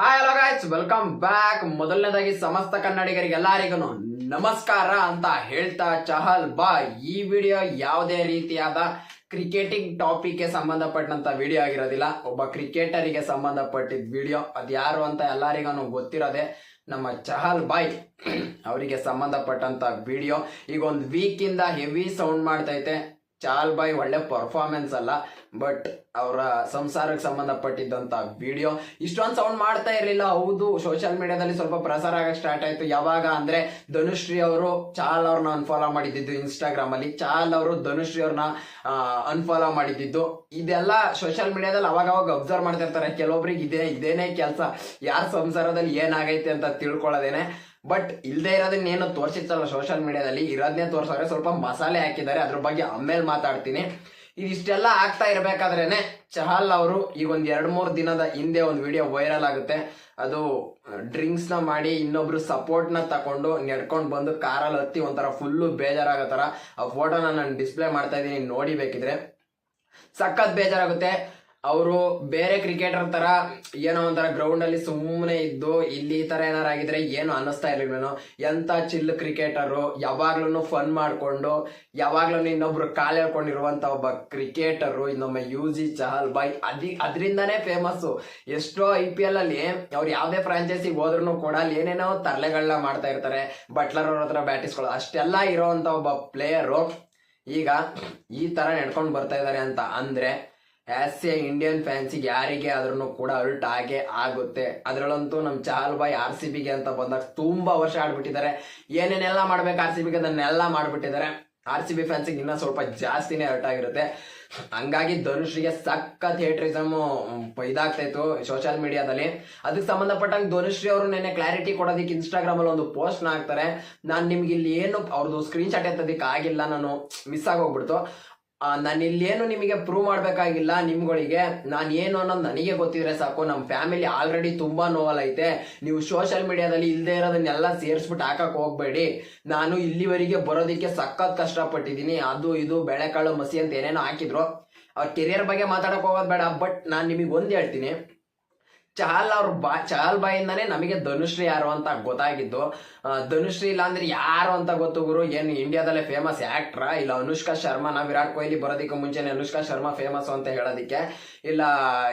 Hi hello guys welcome back ಮೊದಲನೇದಾಗಿ ಸಮಸ್ತ ಕನ್ನಡಿಗರಿಗೆ ಎಲ್ಲರಿಗೂ ನಮಸ್ಕಾರ ಅಂತ ಹೇಳ್ತಾ ಚಹಲ್ ಬಾ. ಈ ವಿಡಿಯೋ ಯಾವುದೇ ರೀತಿಯಾದ ಕ್ರಿಕೆಟಿಂಗ್ ಟಾಪಿಕ್ಗೆ ಸಂಬಂಧಪಟ್ಟಂತ ವಿಡಿಯೋ ಆಗಿರೋದಿಲ್ಲ. ಒಬ್ಬ ಕ್ರಿಕೆಟರಿಗೆ ಸಂಬಂಧಪಟ್ಟಿದ್ದ ವಿಡಿಯೋ ಅದು ಯಾರು ಅಂತ ಎಲ್ಲರಿಗೂ ಗೊತ್ತಿರೋದೆ ನಮ್ಮ ಚಹಲ್ ಬಾಯ್. ಅವರಿಗೆ ಸಂಬಂಧಪಟ್ಟಂತ ವಿಡಿಯೋ ಈಗ ಒಂದು ವೀಕಿಂದ ಹೆವಿ ಸೌಂಡ್ ಮಾಡ್ತೈತೆ. ಚಹಲ್ ಬಾಯ್ ಒಳ್ಳೆ ಪರ್ಫಾರ್ಮೆನ್ಸ್ ಅಲ್ಲ ಬಟ್ ಅವರ ಸಂಸಾರಕ್ಕೆ ಸಂಬಂಧಪಟ್ಟಿದ್ದಂತ ವಿಡಿಯೋ ಇಷ್ಟೊಂದು ಸೌಂಡ್ ಮಾಡ್ತಾ ಇರಲಿಲ್ಲ, ಹೌದು ಸೋಷಿಯಲ್ ಮೀಡಿಯಾದಲ್ಲಿ ಸ್ವಲ್ಪ ಪ್ರಸಾರ ಆಗಕ್ಕೆ ಸ್ಟಾರ್ಟ್ ಆಯ್ತು. ಯಾವಾಗ ಅಂದ್ರೆ ಧನುಶ್ರೀ ಅವರು ಚಾಲ್ ಅವ್ರನ್ನ ಅನ್ಫಾಲೋ ಮಾಡಿದ್ದು ಇನ್ಸ್ಟಾಗ್ರಾಮ್ ಅಲ್ಲಿ. ಚಾಲ್ ಅವರು ಧನುಶ್ರೀ ಅವ್ರನ್ನ ಅನ್ಫಾಲೋ ಮಾಡಿದ್ದು ಇದೆಲ್ಲ ಸೋಷಿಯಲ್ ಮೀಡಿಯಾದಲ್ಲಿ ಅವಾಗ ಅವಾಗ ಅಬ್ಸರ್ವ್ ಮಾಡ್ತಿರ್ತಾರೆ. ಕೆಲವೊಬ್ರಿಗೆ ಇದೇ, ಇದೇನೇ ಕೆಲಸ. ಯಾರ ಸಂಸಾರದಲ್ಲಿ ಏನಾಗೈತೆ ಅಂತ ತಿಳ್ಕೊಳ್ಳೋದೇನೆ. ಬಟ್ ಇಲ್ಲದೆ ಇರೋದನ್ನ ಏನು ತೋರಿಸಿತ್ತಲ್ಲ ಸೋಷಿಯಲ್ ಮೀಡಿಯಾದಲ್ಲಿ ಇರೋದನ್ನೇ ತೋರಿಸೋರೆ ಸ್ವಲ್ಪ ಮಸಾಲೆ ಹಾಕಿದ್ದಾರೆ, ಅದ್ರ ಬಗ್ಗೆ ಆಮೇಲೆ ಮಾತಾಡ್ತೀನಿ. ಇದಿಷ್ಟೆಲ್ಲ ಆಗ್ತಾ ಇರಬೇಕಾದ್ರೇನೆ ಚಹಲ್ ಅವರು ಈಗ ಒಂದು ಎರಡು ಮೂರು ದಿನದ ಹಿಂದೆ ಒಂದು ವಿಡಿಯೋ ವೈರಲ್ ಆಗುತ್ತೆ. ಅದು ಡ್ರಿಂಕ್ಸ್ನ ಮಾಡಿ ಇನ್ನೊಬ್ರು ಸಪೋರ್ಟ್ನ ತಕೊಂಡು ನಡ್ಕೊಂಡು ಬಂದು ಕಾರಲ್ಲಿ ಹತ್ತಿ ಒಂಥರ ಫುಲ್ಲು ಬೇಜಾರಾಗೋ ಥರ. ಆ ಫೋಟೋನ ನಾನು ಡಿಸ್ಪ್ಲೇ ಮಾಡ್ತಾ ಇದ್ದೀನಿ, ನೋಡಿಬೇಕಿದ್ರೆ. ಸಖತ್ ಬೇಜಾರಾಗುತ್ತೆ. ಅವರು ಬೇರೆ ಕ್ರಿಕೆಟರ್ ತರ ಏನೋ ಒಂಥರ ಗ್ರೌಂಡ್ ಅಲ್ಲಿ ಸುಮ್ಮನೆ ಇದ್ದು ಇಲ್ಲಿ ಈ ತರ ಏನಾರ ಆಗಿದ್ರೆ ಏನು ಅನ್ನಿಸ್ತಾ ಇರ್ಲಿಲ್ಲ ಎಂತ ಚಿಲ್ ಕ್ರಿಕೆಟರು ಯಾವಾಗ್ಲೂ ಫನ್ ಮಾಡ್ಕೊಂಡು ಯಾವಾಗ್ಲೂ ಇನ್ನೊಬ್ರು ಕಾಲು ಹೇಳ್ಕೊಂಡಿರುವಂತ ಒಬ್ಬ ಕ್ರಿಕೆಟರು ಇನ್ನೊಮ್ಮೆ ಯು ಜಿ ಚಹಲ್ ಬಾಯ್ ಅದಿ ಅದರಿಂದಾನೇ ಫೇಮಸ್ ಎಷ್ಟೋ ಐ ಪಿ ಎಲ್ ಅಲ್ಲಿ ಅವ್ರು ಯಾವುದೇ ಫ್ರಾಂಚೈಸಿಗೆ ಹೋದ್ರು ಕೂಡ ಅಲ್ಲಿ ಏನೇನೋ ತರಲೆಗಳನ್ನ ಮಾಡ್ತಾ ಇರ್ತಾರೆ. ಬಟ್ಲರ್ ಅವ್ರ ಹತ್ರ ಬ್ಯಾಟಿಸ್ಗಳು ಅಷ್ಟೆಲ್ಲ ಇರೋವಂಥ ಒಬ್ಬ ಪ್ಲೇಯರು ಈಗ ಈ ತರ ನಡ್ಕೊಂಡು ಬರ್ತಾ ಇದಾರೆ ಅಂತ ಅಂದ್ರೆ ಆಸ್ ಎ ಇಂಡಿಯನ್ ಫ್ಯಾನ್ಸಿಗೆ ಯಾರಿಗೆ ಆದ್ರೂ ಕೂಡ ಅಲ್ಟ್ ಆಗೇ ಆಗುತ್ತೆ. ಅದರಲ್ಲಂತೂ ನಮ್ಮ ಚಹಲ್ ಬಾಯ್ ಆರ್ ಸಿ ಬಿಗೆ ಅಂತ ಬಂದಾಗ ತುಂಬಾ ವರ್ಷ ಆಡ್ಬಿಟ್ಟಿದ್ದಾರೆ. ಏನೇನೆಲ್ಲ ಮಾಡ್ಬೇಕು ಆರ್ ಸಿ ಬಿಗೆ ಅದನ್ನೆಲ್ಲ ಮಾಡ್ಬಿಟ್ಟಿದ್ದಾರೆ. ಆರ್ ಸಿ ಬಿ ಫ್ಯಾನ್ಸಿಗೆ ಇನ್ನೂ ಸ್ವಲ್ಪ ಜಾಸ್ತಿನೇ ಅಲ್ಟ್ ಆಗಿರುತ್ತೆ. ಹಂಗಾಗಿ ಧನುಷ್ಗೆ ಸಖತ್ ಥಿಯೇಟ್ರಿಸಮ್ ಇದಾಗ್ತಾ ಇತ್ತು ಸೋಷಿಯಲ್ ಮೀಡಿಯಾದಲ್ಲಿ ಅದಕ್ಕೆ ಸಂಬಂಧಪಟ್ಟಂಗೆ ಧನುಶ್ರೀ ಅವರು ನೆನೆ ಕ್ಲಾರಿಟಿ ಕೊಡೋದಕ್ಕೆ ಇನ್ಸ್ಟಾಗ್ರಾಮ್ ಅಲ್ಲಿ ಒಂದು ಪೋಸ್ಟ್ನ ಹಾಕ್ತಾರೆ. ನಾನು ನಿಮ್ಗೆ ಇಲ್ಲಿ ಏನು ಅವ್ರದ್ದು ಸ್ಕ್ರೀನ್ ಶಾಟ್ ಎತ್ತೋದಕ್ಕೆ ಆಗಿಲ್ಲ, ನಾನು ಮಿಸ್ ಆಗೋಗ್ಬಿಡ್ತು ನಾನು ಇಲ್ಲೇನು ನಿಮಗೆ ಪ್ರೂವ್ ಮಾಡಬೇಕಾಗಿಲ್ಲ ನಿಮ್ಗಳಿಗೆ. ನಾನು ಏನು ಅನ್ನೋದು ನನಗೆ ಗೊತ್ತಿದ್ರೆ ಸಾಕು. ನಮ್ಮ ಫ್ಯಾಮಿಲಿ ಆಲ್ರೆಡಿ ತುಂಬ ನೋವಲ್ಲೈತೆ. ನೀವು ಸೋಷಿಯಲ್ ಮೀಡಿಯಾದಲ್ಲಿ ಇಲ್ಲದೆ ಇರೋದನ್ನೆಲ್ಲ ಸೇರಿಸ್ಬಿಟ್ಟು ಹಾಕೋಕೆ ಹೋಗಬೇಡಿ. ನಾನು ಇಲ್ಲಿವರೆಗೆ ಬರೋದಕ್ಕೆ ಸಖತ್ ಕಷ್ಟಪಟ್ಟಿದ್ದೀನಿ. ಅದು ಇದು ಬೆಳೆಕಾಳು ಮಸಿ ಅಂತ ಏನೇನೋ ಹಾಕಿದ್ರು. ಅವ್ರ ಕೆರಿಯರ್ ಬಗ್ಗೆ ಮಾತಾಡೋಕೆ ಹೋಗೋದು ಬೇಡ. ಬಟ್ ನಾನು ನಿಮಗೆ ಒಂದು ಹೇಳ್ತೀನಿ. ಚಹಲ್ ಅವ್ರ ಬಾ ಚಹಲ್ ಬಾಯಿಂದಾನೇ ನಮಗೆ ಧನುಶ್ರೀ ಯಾರು ಅಂತ ಗೊತ್ತಾಗಿದ್ದು. ಧನುಶ್ರೀ ಇಲ್ಲ ಅಂದ್ರೆ ಯಾರು ಅಂತ ಗೊತ್ತು ಗುರು? ಏನು ಇಂಡಿಯಾದಲ್ಲೇ ಫೇಮಸ್ ಆಕ್ಟ್ರ ಇಲ್ಲ ಅನುಷ್ಕಾ ಶರ್ಮಾ ಶರ್ಮಾನ ವಿರಾಟ್ ಕೊಹ್ಲಿ ಬರೋದಕ್ಕೆ ಮುಂಚೆನೆ ಅನುಷ್ಕಾ ಶರ್ಮಾ ಫೇಮಸ್ ಅಂತ ಹೇಳೋದಕ್ಕೆ. ಇಲ್ಲ,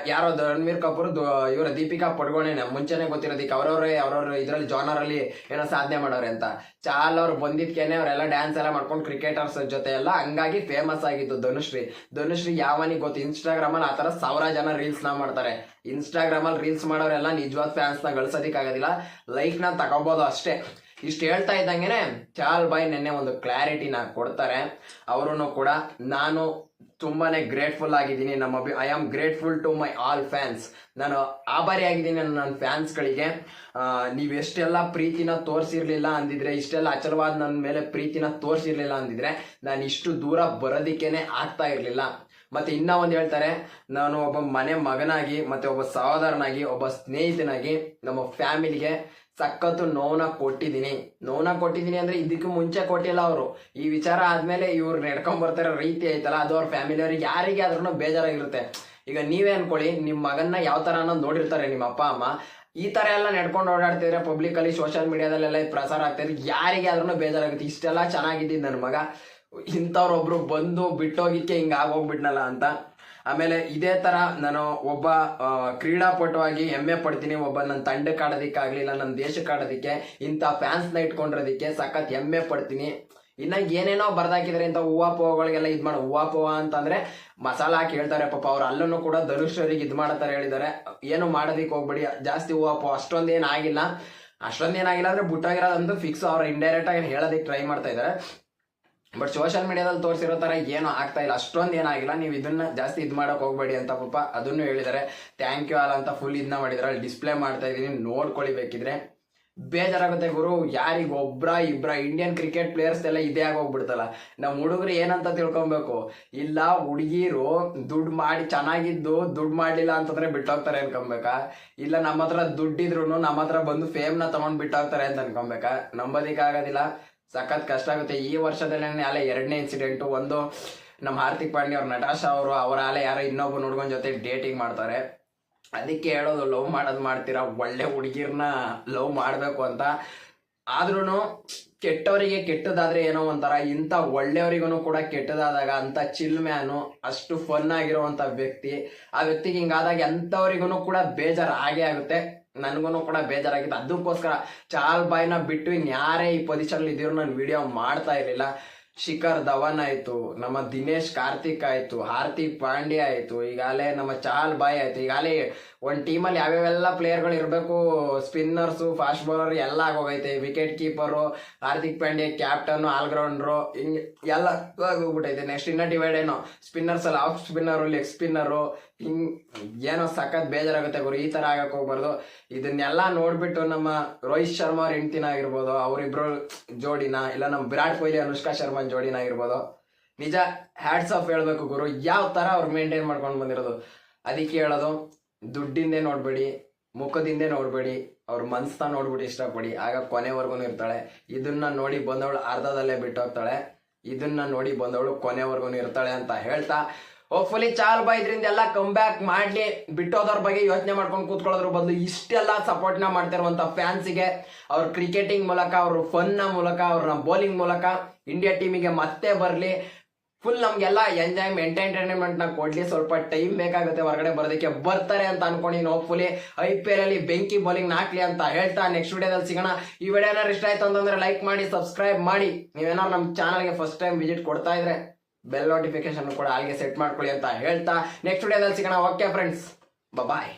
ಯಾರೋ ರಣವೀರ್ ಕಪೂರ್ ಇವರ ದೀಪಿಕಾ ಪಡ್ಗೋಣೆನೆ. ಮುಂಚೆನೆ ಗೊತ್ತಿರೋದಕ್ಕೆ ಅವ್ರವ್ರೆ, ಅವ್ರವ್ರ ಇದರಲ್ಲಿ ಜಾನರ್ ಅಲ್ಲಿ ಏನೋ ಸಾಧನೆ ಮಾಡೋರೆ ಅಂತ. ಚಾಲ್ ಅವ್ರು ಬಂದಿದ್ಕೇನೆ ಅವರೆಲ್ಲ ಡ್ಯಾನ್ಸ್ ಎಲ್ಲ ಮಾಡ್ಕೊಂಡು ಕ್ರಿಕೆಟರ್ಸ್ ಜೊತೆ ಎಲ್ಲ ಹಂಗಾಗಿ ಫೇಮಸ್ ಆಗಿತ್ತು ಧನುಶ್ರೀ. ಧನುಶ್ರೀ ಯಾವನಿಗೆ ಗೊತ್ತು? ಇನ್ಸ್ಟಾಗ್ರಾಮ್ ಅಲ್ಲಿ ಆತರ ಸಾವಿರ ಜನ ರೀಲ್ಸ್ನ ಮಾಡ್ತಾರೆ. ಇನ್ಸ್ಟಾಗ್ರಾಮ್ ಅಲ್ಲಿ ರೀಲ್ಸ್ ಮಾಡೋರೆಲ್ಲ ನಿಜವಾದ ಫ್ಯಾನ್ಸ್ನ ಗಳಿಸೋದಿಕ್ಕಾಗೋದಿಲ್ಲ ಲೈಕ್ನ ತಗೋಬಹುದು ಅಷ್ಟೇ. ಇಷ್ಟು ಹೇಳ್ತಾ ಇದ್ದಂಗೆನೆ ಚಾಲ್ ಬಾಯ್ ನಿನ್ನೆ ಒಂದು ಕ್ಲಾರಿಟಿನ ಕೊಡ್ತಾರೆ. ಅವರು ಕೂಡ ನಾನು ತುಂಬಾನೇ ಗ್ರೇಟ್ಫುಲ್ ಆಗಿದ್ದೀನಿ. ನಮ್ಮ I am grateful to my all fans ನಾನು ಆಭಾರಿ ಆಗಿದ್ದೀನಿ ನನ್ನ ಫ್ಯಾನ್ಸ್ಗಳಿಗೆ ನೀವು ಎಷ್ಟೆಲ್ಲ ಪ್ರೀತಿನ ತೋರಿಸಿರ್ಲಿಲ್ಲ ಅಂದಿದ್ರೆ, ಇಷ್ಟೆಲ್ಲ ಅಚಲವಾದ ನನ್ನ ಮೇಲೆ ಪ್ರೀತಿನ ತೋರಿಸಿರ್ಲಿಲ್ಲ ಅಂದಿದ್ರೆ, ನಾನು ಇಷ್ಟು ದೂರ ಬರೋದಿಕ್ಕೇನೆ ಆಗ್ತಾ ಇರಲಿಲ್ಲ. ಮತ್ತೆ ಇನ್ನ ಒಂದು ಹೇಳ್ತಾರೆ, ನಾನು ಒಬ್ಬ ಮನೆ ಮಗನಾಗಿ, ಮತ್ತೆ ಒಬ್ಬ ಸಹೋದರನಾಗಿ, ಒಬ್ಬ ಸ್ನೇಹಿತನಾಗಿ ನಮ್ಮ ಫ್ಯಾಮಿಲಿಗೆ ಸಖತ್ತು ನೋವನ್ನ ಕೊಟ್ಟಿದ್ದೀನಿ. ನೋವನ್ನ ಕೊಟ್ಟಿದ್ದೀನಿ ಅಂದ್ರೆ ಇದಕ್ಕೂ ಮುಂಚೆ ಕೊಟ್ಟಿಲ್ಲ ಅವರು. ಈ ವಿಚಾರ ಆದ್ಮೇಲೆ ಇವ್ರು ನಡ್ಕೊಂಡ್ ಬರ್ತಾರೋ ರೀತಿ ಐತಲ್ಲ, ಅದು ಅವ್ರ ಫ್ಯಾಮಿಲಿ ಅವ್ರಿಗೆ ಯಾರಿಗೆ ಆದ್ರೂ ಬೇಜಾರಾಗಿರುತ್ತೆ. ಈಗ ನೀವೇ ಅನ್ಕೊಳ್ಳಿ ನಿಮ್ಮ ಮಗನ್ನ ಯಾವ ತರ ಅನ್ನೋದು ನೋಡಿರ್ತಾರೆ ನಿಮ್ಮ ಅಪ್ಪ, ಅಮ್ಮ. ಈ ತರ ಎಲ್ಲ ನಡ್ಕೊಂಡು ಓಡಾಡ್ತಿದ್ರೆ ಪಬ್ಲಿಕ್ ಅಲ್ಲಿ ಸೋಷಿಯಲ್ ಮೀಡಿಯಾದಲ್ಲೆಲ್ಲ ಪ್ರಸಾರ ಪ್ರಸಾರ ಆಗ್ತಿದ್ರೆ ಯಾರಿಗೆ ಆದ್ರೂ ಬೇಜಾರಾಗುತ್ತೆ. ಇಷ್ಟೆಲ್ಲ ಚೆನ್ನಾಗಿದ್ದೀನಿ ನನ್ನ ಮಗ. ಇಂಥವ್ರೊಬ್ರು ಬಂದು ಬಿಟ್ಟೋಗಿಕ್ಕೆ ಹಿಂಗೆ ಆಗೋಗ್ಬಿಟ್ನಲ್ಲ ಅಂತ. ಆಮೇಲೆ ಇದೇ ಥರ ನಾನು ಒಬ್ಬ ಕ್ರೀಡಾಪಟುವಾಗಿ ಹೆಮ್ಮೆ ಪಡ್ತೀನಿ, ಒಬ್ಬ ನನ್ನ ತಂಡಕ್ಕೆ ಆಡೋದಕ್ಕಾಗಲಿಲ್ಲ ನನ್ನ ದೇಶಕ್ಕೆ ಆಡೋದಕ್ಕೆ ಇಂಥ ಫ್ಯಾನ್ಸ್ನ ಇಟ್ಕೊಂಡಿರೋದಕ್ಕೆ ಸಖತ್ ಹೆಮ್ಮೆ ಪಡ್ತೀನಿ. ಇನ್ನು ಏನೇನೋ ಬರ್ದಾಕಿದ್ರೆ ಇಂಥ ಹೂವ ಪೋಗಳಿಗೆಲ್ಲ ಇದು ಮಾಡಿ, ಹೂವ ಪೋವ ಅಂತಂದರೆ ಮಸಾಲ ಹಾಕಿ ಹೇಳ್ತಾರೆ, ಪಾಪ ಅವ್ರು ಅಲ್ಲೂ ಕೂಡ ಧನುಷ್ವರಿಗೆ ಇದು ಮಾಡ್ತಾರೆ ಹೇಳಿದ್ದಾರೆ. ಏನು ಮಾಡೋದಕ್ಕೆ ಹೋಗ್ಬೇಡಿ, ಜಾಸ್ತಿ ಹೂವ ಪೋ ಅಷ್ಟೊಂದೇನು ಆಗಿಲ್ಲ. ಅಷ್ಟೊಂದೇನಾಗಿಲ್ಲ ಅಂದರೆ ಬುಟ್ಟಾಗಿರೋದಂತೂ ಫಿಕ್ಸ್ ಅವ್ರು ಇಂಡೈರೆಕ್ಟಾಗಿ ಹೇಳೋದಕ್ಕೆ ಟ್ರೈ ಮಾಡ್ತಾ ಇದ್ದಾರೆ. ಬಟ್ ಸೋಷಿಯಲ್ ಮೀಡಿಯಾದಲ್ಲಿ ತೋರಿಸಿರೋ ತರ ಏನೂ ಆಗ್ತಾ ಇಲ್ಲ. ಅಷ್ಟೊಂದು ಏನಾಗಿಲ್ಲ. ನೀವು ಇದನ್ನ ಜಾಸ್ತಿ ಇದು ಮಾಡೋಕೆ ಹೋಗ್ಬೇಡಿ ಅಂತ ಪಾಪ ಅದನ್ನು ಹೇಳಿದ್ದಾರೆ. ಥ್ಯಾಂಕ್ ಯು ಆಲ್ ಅಂತ ಫುಲ್ ಇದನ್ನ ಮಾಡಿದ್ರೆ ಅಲ್ಲಿ ಡಿಸ್ಪ್ಲೇ ಮಾಡ್ತಾ ಇದೀನಿ ನೋಡ್ಕೊಳ್ಳಿ ಬೇಕಿದ್ರೆ ಬೇಜಾರಾಗುತ್ತೆ ಗುರು. ಯಾರಿಗೆ ಒಬ್ರ ಇಬ್ರ ಇಂಡಿಯನ್ ಕ್ರಿಕೆಟ್ ಪ್ಲೇಯರ್ಸ್ ಎಲ್ಲ ಇದೇ ಆಗೋಗ್ಬಿಡ್ತಲ್ಲ. ನಮ್ಮ ಹುಡುಗರು ಏನಂತ ತಿಳ್ಕೊಬೇಕು? ಇಲ್ಲ, ಹುಡುಗಿರು ದುಡ್ಡು ಮಾಡಿ ಚೆನ್ನಾಗಿದ್ದು ದುಡ್ಡು ಮಾಡಲಿಲ್ಲ ಅಂತಂದ್ರೆ ಬಿಟ್ಟೋಗ್ತಾರೆ ಅನ್ಕೊಬೇಕಾ? ಇಲ್ಲ ನಮ್ಮ ಹತ್ರ ದುಡ್ಡಿದ್ರು ನಮ್ಮ ಹತ್ರ ಬಂದು ಫೇಮ್ನ ತಗೊಂಡ್ ಬಿಟ್ಟೋಗ್ತಾರೆ ಅಂತ ಅನ್ಕೊಬೇಕಾ? ನಂಬೋದಿಕ್ಕೆ ಆಗೋದಿಲ್ಲ. ಸಖತ್ ಕಷ್ಟ ಆಗುತ್ತೆ. ಈ ವರ್ಷದಲ್ಲೇ ಅಲ್ಲ ಎರಡನೇ ಇನ್ಸಿಡೆಂಟು ಒಂದು ನಮ್ಮ ಹಾರ್ದಿಕ್ ಪಾಂಡ್ಯ ಅವ್ರ ನಟಾಶಾ ಅವರು, ಅವರ ಅಲೆ ಯಾರೋ ಇನ್ನೊಬ್ಬ ಹುಡುಗನ ಜೊತೆ ಡೇಟಿಂಗ್ ಮಾಡ್ತಾರೆ. ಅದಕ್ಕೆ ಹೇಳೋದು, ಲವ್ ಮಾಡೋದು ಮಾಡ್ತೀರಾ? ಒಳ್ಳೆ ಹುಡುಗಿರ್ನ ಲವ್ ಮಾಡಬೇಕು ಅಂತ. ಆದ್ರೂ ಕೆಟ್ಟವರಿಗೆ ಕೆಟ್ಟದಾದ್ರೆ ಏನೋ ಒಂಥರ, ಇಂಥ ಒಳ್ಳೆಯವರಿಗೂ ಕೂಡ ಕೆಟ್ಟದಾದಾಗ ಅಂಥ ಚಿಲ್ ಮ್ಯಾನು ಅಷ್ಟು ಫನ್ ಆಗಿರುವಂಥ ವ್ಯಕ್ತಿ, ಆ ವ್ಯಕ್ತಿಗೆ ಹಿಂಗಾದಾಗ ಎಂಥವರಿಗೂ ಕೂಡ ಬೇಜಾರು ಆಗೇ ಆಗುತ್ತೆ. ನನಗೂ ಕೂಡ ಬೇಜಾರಾಗಿತ್ತು ಅದಕ್ಕೋಸ್ಕರ ಚಾಲ್ ಬಾಯ್ನ ಬಿಟ್ಟು ಇನ್ಯಾರೇ ಈ ಪೊಸಿಷನ್ ಇದ್ದೀರೋ ನಾನು ವಿಡಿಯೋ ಮಾಡ್ತಾ ಇರಲಿಲ್ಲ. ಶಿಖರ್ ಧವನ್ ಆಯ್ತು, ನಮ್ಮ ದಿನೇಶ್ ಕಾರ್ತಿಕ್ ಆಯ್ತು, ಹಾರ್ದಿಕ್ ಪಾಂಡ್ಯ ಆಯ್ತು, ಈಗಾಗಲೇ ನಮ್ಮ ಚಹಲ್ ಬಾಯ್ ಆಯ್ತು. ಈಗಾಗಲೇ ಒಂದು ಟೀಮಲ್ಲಿ ಯಾವ್ಯಾವೆಲ್ಲ ಪ್ಲೇಯರ್ಗಳು ಇರಬೇಕು ಸ್ಪಿನ್ನರ್ಸು ಫಾಸ್ಟ್ ಬೌಲರ್ ಎಲ್ಲ ಆಗೋಗೈತೆ. Wicket keeper Hardik Pandya captain allrounder ಹಿಂಗೆ ಎಲ್ಲ ಆಗೋಗ್ಬಿಟ್ಟೈತೆ ನೆಕ್ಸ್ಟ್ ಇನ್ನ ಡಿವೈಡ್ ಏನೋ ಸ್ಪಿನ್ನರ್ಸ್ ಅಲ್ಲಿ ಆಫ್ ಸ್ಪಿನ್ನರು ಲೆಗ್ ಸ್ಪಿನ್ನರು ಹಿಂಗ್ ಏನೋ ಸಖತ್ ಬೇಜಾರಾಗುತ್ತೆ ಗುರು. ಈ ತರ ಆಗಕ್ಕೆ ಹೋಗ್ಬಾರ್ದು. ಇದನ್ನೆಲ್ಲ ನೋಡ್ಬಿಟ್ಟು ನಮ್ಮ ರೋಹಿತ್ ಶರ್ಮಾ ಅವ್ರ ಹೆಂಡ್ತಿನ ಆಗಿರ್ಬೋದು, ಅವರಿಬ್ರು ಜೋಡಿನ, ಇಲ್ಲ ನಮ್ಮ ವಿರಾಟ್ ಕೊಹ್ಲಿ, ಅನುಷ್ಕಾ ಶರ್ಮಾ ಜೋಡಿನ ಆಗಿರ್ಬೋದು. ನಿಜ ಹ್ಯಾಟ್ಸ್ ಆಫ್ ಹೇಳ್ಬೇಕು ಗುರು. ಯಾವ ತರ ಅವ್ರು ಮೇಂಟೈನ್ ಮಾಡ್ಕೊಂಡು ಬಂದಿರೋದು? ಅದಕ್ಕೆ ಹೇಳೋದು, ದುಡ್ಡಿಂದೇ ನೋಡಬೇಡಿ, ಮುಖದಿಂದೇ ನೋಡ್ಬೇಡಿ, ಅವ್ರ ಮನ್ಸ್ನ ನೋಡ್ಬಿಟ್ಟು ಇಷ್ಟಪಡಿ. ಆಗ ಕೊನೆವರೆಗೂ ಇರ್ತಾಳೆ. ಇದನ್ನ ನೋಡಿ ಬಂದವಳು ಅರ್ಧದಲ್ಲೇ ಬಿಟ್ಟು ಹೋಗ್ತಾಳೆ ಇದನ್ನ ನೋಡಿ ಬಂದವಳು ಕೊನೆವರೆಗೂ ಇರ್ತಾಳೆ ಅಂತ ಹೇಳ್ತಾ ಹೋಪ್ಫುಲಿ ಚಾಲ್ ಬಾ, ಇದರಿಂದ ಎಲ್ಲ ಕಮ್ ಬ್ಯಾಕ್ ಮಾಡ್ಲಿ. ಬಿಟ್ಟೋದವ್ರ ಬಗ್ಗೆ ಯೋಚನೆ ಮಾಡ್ಕೊಂಡು ಕೂತ್ಕೊಳ್ಳೋದ್ರ ಬದಲು ಇಷ್ಟೆಲ್ಲ ಸಪೋರ್ಟ್ನ ಮಾಡ್ತಿರುವಂತ ಫ್ಯಾನ್ಸಿಗೆ ಅವ್ರ ಕ್ರಿಕೆಟಿಂಗ್ ಮೂಲಕ, ಅವ್ರ ಫನ್ನ ಮೂಲಕ ಅವ್ರನ್ನ ಬೌಲಿಂಗ್ ಮೂಲಕ ಇಂಡಿಯಾ ಟೀಮಿಗೆ ಮತ್ತೆ ಬರಲಿ. ಫುಲ್ ನಮ್ಗೆಲ್ಲ ಎಂಜಾಯ್ ಎಂಟರ್ಟೈನ್ಮೆಂಟ್ನ ಕೊಡ್ಲಿ. ಸ್ವಲ್ಪ ಟೈಮ್ ಬೇಕಾಗುತ್ತೆ ಹೊರಗಡೆ ಬರೋದಕ್ಕೆ. ಬರ್ತಾರೆ ಅಂತ ಅನ್ಕೊಂಡಿನಿ. ಹೋಪ್ಫುಲಿ ಐ ಪಿ ಎಲ್ ಅಲ್ಲಿ ಬೆಂಕಿ ಬೌಲಿಂಗ್ ನಾಕ್ಲಿ ಅಂತ ಹೇಳ್ತಾ ನೆಕ್ಸ್ಟ್ ವಿಡಿಯೋದಲ್ಲಿ ಸಿಗೋಣ. ಈ ವಿಡಿಯೋ ಏನಾದ್ರು ಇಷ್ಟ ಆಯ್ತು ಅಂತಂದ್ರೆ ಲೈಕ್ ಮಾಡಿ ಸಬ್ಸ್ಕ್ರೈಬ್ ಮಾಡಿ. ನೀವೇನಾದ್ರು ನಮ್ಮ ಚಾನಲ್ಗೆ ಫಸ್ಟ್ ಟೈಮ್ ವಿಸಿಟ್ ಕೊಡ್ತಾ ಇದ್ರೆ. ಬೆಲ್ ನೋಟಿಫಿಕೇಶನ್ ಕೂಡ ಅಲ್ಲಿಗೆ ಸೆಟ್ ಮಾಡ್ಕೊಳ್ಳಿ ಅಂತ ಹೇಳ್ತಾ ನೆಕ್ಸ್ಟ್ ವಿಡಿಯೋದಲ್ಲಿ ಸಿಗೋಣ. Okay friends bye